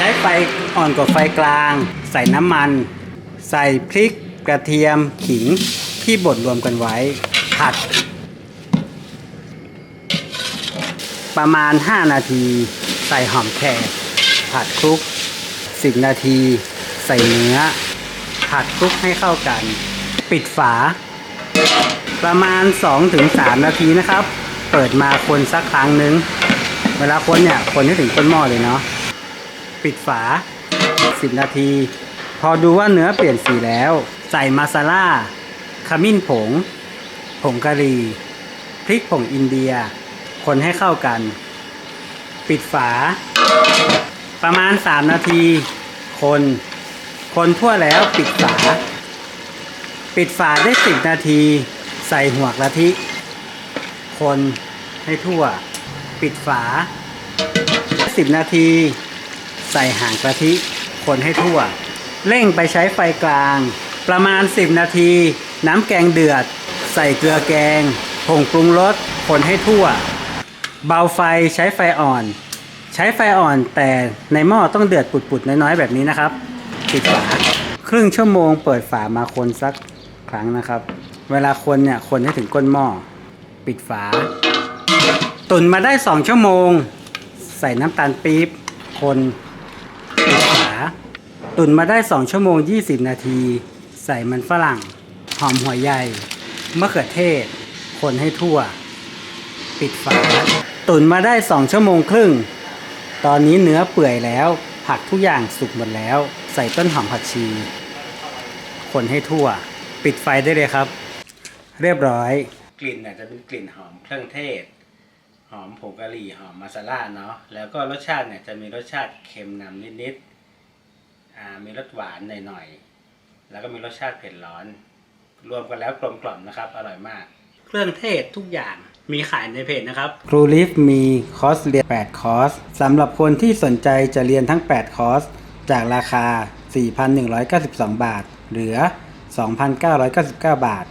ช้ไฟอ่อนกว่าไฟกลาง ใส่น้ำมัน ใส่พริกกระเทียมขิงที่บดรวมกันไว้ ผัด ประมาณ 5 นาที ใส่หอมแขกผัดคลุก 10 นาที ใส่เนื้อ ผัดคลุกให้เข้ากัน ปิดฝา ประมาณ 2-3 นาทีนะครับ เปิดมาคนสักครั้งนึง เวลาคนเนี่ย คนให้ถึงก้นหม้อเลยเนาะ ปิดฝา 10 นาที พอดูว่าเนื้อเปลี่ยนสีแล้ว ใส่มาซาล่าขมิ้นผง ผงกะหรี่พริกผงอินเดีย คนให้เข้ากัน ปิดฝา ประมาณ 3 นาที คน คนทั่วแล้วปิดฝา ปิดฝาได้ 10 นาที ใส่หัวกะทิ คนให้ทั่ว ปิดฝา 10 นาที ใส่หางกะทิคนให้ทั่ว เร่งไปใช้ไฟกลาง ประมาณ 10 นาที น้ำแกงเดือด ใส่เกลือแกงผงปรุงรสคนให้ทั่ว เบาไฟใช้ไฟอ่อน ใช้ไฟอ่อนแต่ในหม้อต้องเดือดปุดๆน้อยๆแบบนี้นะครับปิดฝาครึ่งชั่วโมงเปิดฝามาคนสักครั้งนะครับ เวลาคนเนี่ยคนให้ถึงก้นหม้อปิดฝา ตุนมาได้ 2 ชั่วโมง ใส่น้ำตาลปี๊บคน ตุนมาได้ 2 ชั่วโมง 20 นาที ใส่มันฝรั่ง หอมหัวใหญ่มะเขือเทศ คนให้ทั่ว ปิดฝาตุนมาได้ 2 ชั่วโมงครึ่ง ตอนนี้เนื้อเปื่อยแล้ว ผักทุกอย่างสุกหมดแล้ว ใส่ต้นหอมผักชี คนให้ทั่ว ปิดไฟได้เลยครับ เรียบร้อย กลิ่นอาจจะเป็นกลิ่นหอมเครื่องเทศ หอมผงกะหรี่หอมมาซาล่าเนาะแล้วก็รสชาติเนี่ยจะมีรสชาติเค็มนำนิดๆ มีรสหวานหน่อยๆ แล้วก็มีรสชาติเผ็ดร้อน รวมกันแล้วกลมกล่อมนะครับ อร่อยมาก เครื่องเทศทุกอย่างมีขายในเพจนะครับ ครูลิฟมีคอร์สเรียน 8 คอร์สสำหรับคนที่สนใจจะเรียนทั้ง 8 คอร์ส จากราคา 4,192 บาท เหลือ 2,999 บาท